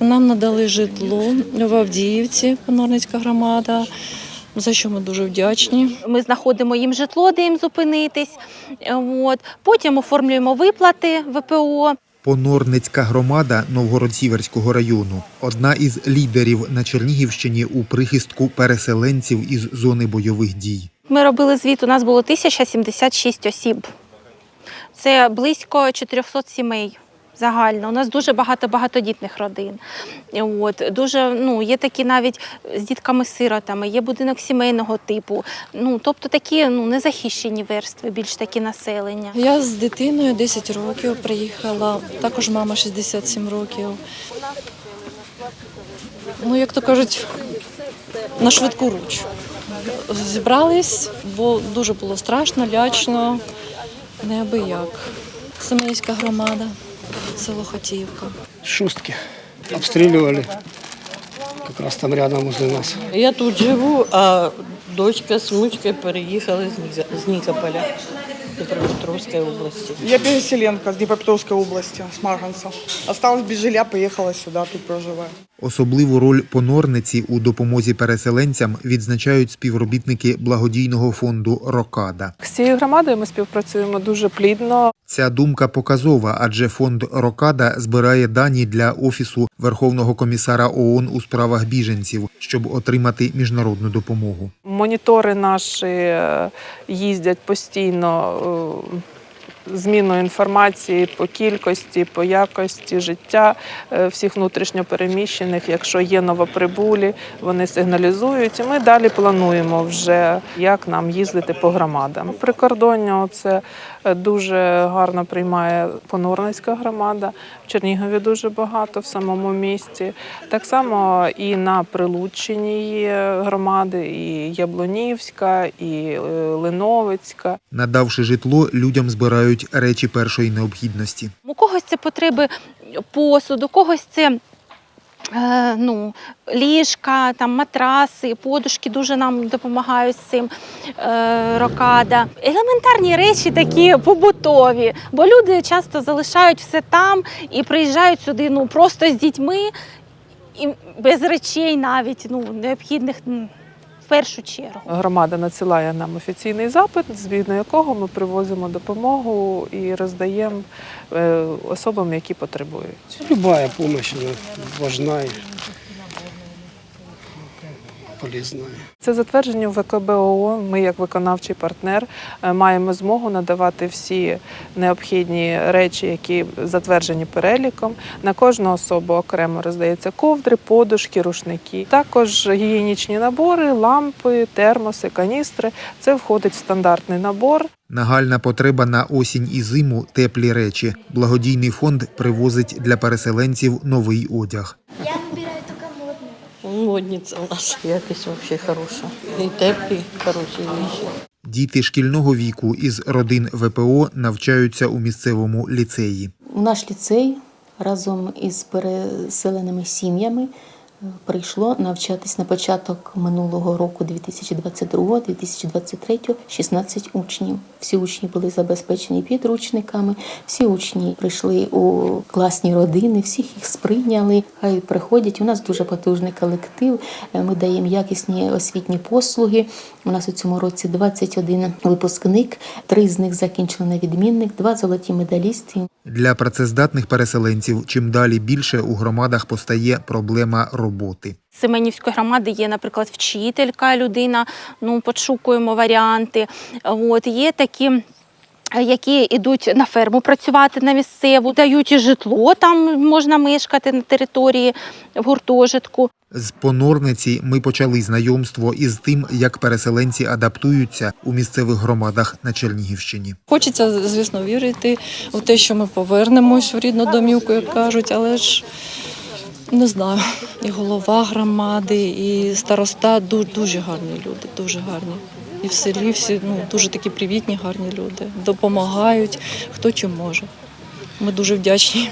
Нам надали житло в Авдіївці, Понорницька громада, за що ми дуже вдячні. Ми знаходимо їм житло, де їм зупинитись. От. Потім оформлюємо виплати ВПО. Понорницька громада Новгород-Сіверського району одна із лідерів на Чернігівщині у прихистку переселенців із зони бойових дій. Ми робили звіт, у нас було 1076 осіб. Це близько 400 сімей загально. У нас дуже багато багатодітних родин. От, дуже, ну, є такі навіть з дітками-сиротами, є будинок сімейного типу. Ну, тобто такі ну, незахищені верстви, більш такі населення. Я з дитиною 10 років приїхала, також мама 67 років. Ну, як то кажуть, на швидку руч. Зібрались, бо дуже було страшно, лячно, неабияк. Семенівська громада, село Хотіївка. Шустки обстрілювали. Якраз там рядом возле нас. Я тут живу, а дочка з внучкою переїхали з Нікополя, з Дніпропетровської області. Я переселенка з Дніпропетровської області, з Марганця. Осталась без жилья, поїхала сюди, тут проживаю. Особливу роль понорниці у допомозі переселенцям відзначають співробітники благодійного фонду Рокада. З цією громадою ми співпрацюємо дуже плідно. Ця думка показова, адже фонд Рокада збирає дані для офісу Верховного комісара ООН у справах біженців, щоб отримати міжнародну допомогу. Монітори наші е, їздять постійно. Зміною інформації по кількості, по якості життя е, всіх внутрішньопереміщених. Якщо є новоприбулі, вони сигналізують. І ми далі плануємо вже, як нам їздити по громадам. Прикордоння це е, дуже гарно приймає Понорницька громада. В Чернігові дуже багато в самому місті. Так само і на Прилуччині є громади, і Яблунівська, і е, Линовицька. Надавши житло, людям збирають речі першої необхідності. У когось це потреби посуду, у когось це. е, Ну, ліжка, там матраси, подушки дуже нам допомагають з цим е, рокада. Елементарні речі такі побутові, бо люди часто залишають все там і приїжджають сюди ну, просто з дітьми і без речей навіть ну, необхідних в першу чергу. Громада надсилає нам офіційний запит, згідно якого ми привозимо допомогу і роздаємо е, особам, які потребують. Любая помощь важна и. Це затвердження в ВКБ ООН. Ми, як виконавчий партнер, е, маємо змогу надавати всі необхідні речі, які затверджені переліком. На кожну особу окремо роздається ковдри, подушки, рушники. Також гігієнічні набори, лампи, термоси, каністри. Це входить в стандартний набор. Нагальна потреба на осінь і зиму теплі речі. Благодійний фонд привозить для переселенців новий одяг. Модниця у нас якість взагалі хороша. І теплі, хороші віші. Діти шкільного віку із родин ВПО навчаються у місцевому ліцеї. Наш ліцей разом із переселеними сім'ями прийшло навчатись на початок минулого року, 2022-2023, 16 учнів. Всі учні були забезпечені підручниками, всі учні прийшли у класні родини, всіх їх сприйняли. Хай приходять. У нас дуже потужний колектив. Е, Ми даємо якісні освітні послуги. У нас у цьому році 21 випускник, три з них закінчили на відмінник, два золоті медалісти. Для працездатних переселенців чим далі більше у громадах постає проблема роботи. З Семенівської громади є, наприклад, вчителька людина, ну, підшукуємо варіанти. От, є такі. Які йдуть на ферму працювати на місцеву, дають і житло, там можна мешкати на території в гуртожитку. З понорниці ми почали знайомство із тим, як переселенці адаптуються у місцевих громадах на Чернігівщині. Хочеться, звісно, вірити в те, що ми повернемось в рідну домівку, як кажуть, але ж не знаю. І голова громади, і староста дуже, дуже гарні люди, дуже гарні. І в селі всі ну, дуже такі привітні, гарні люди. Допомагають, хто чим може. Ми дуже вдячні.